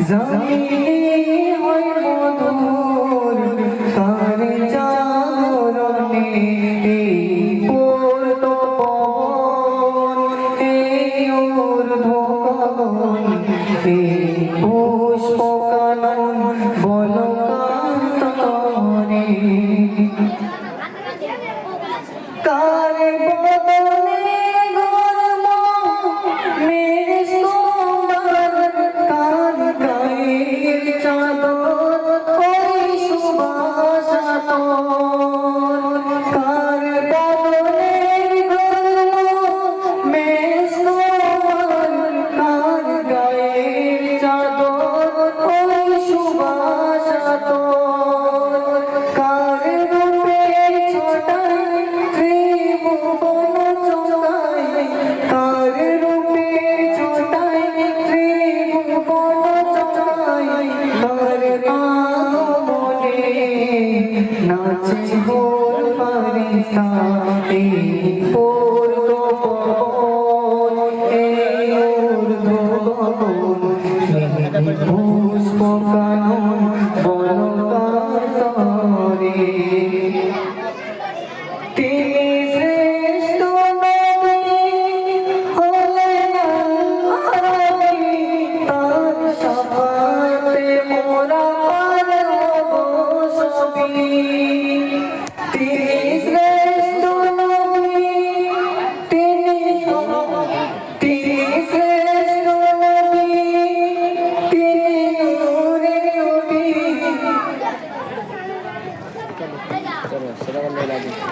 জমিনে হয় মধুর তার জাগরণে এই পূর্ণ পবন এই ঊর্ধ্ব গগন এই pray.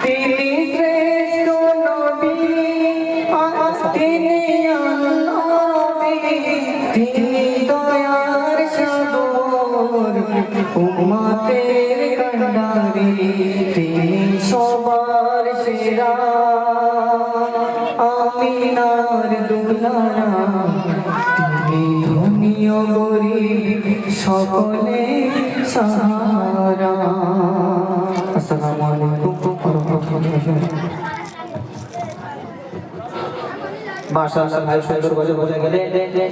তিনি শ্রেষ্ঠ নবী তিনি তিনি দয়ার সাগর উম্মতের কান্ডারি তিনি সবার সেরা আমিনার দুলারা তিনি সকলে সাহারা আসসালামু মাশাআল্লাহ, ভাই সুন্দর করে বলে গেলে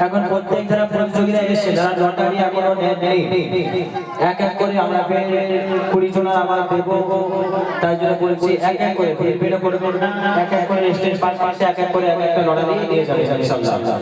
এখন প্রত্যেক যারা প্রতিযোগিতা এসেছে, যারা লটারি এখনও নেই এক এক করে আমরা কুড়ি জন আমার দেব। তাই জন্য বলছি, এক এক করে পেড়ে করবেন এক এক করে স্টেজ পাশ পাশে এক এক করে এক একটা লটারি নিয়ে যাবে ইনশাআল্লাহ।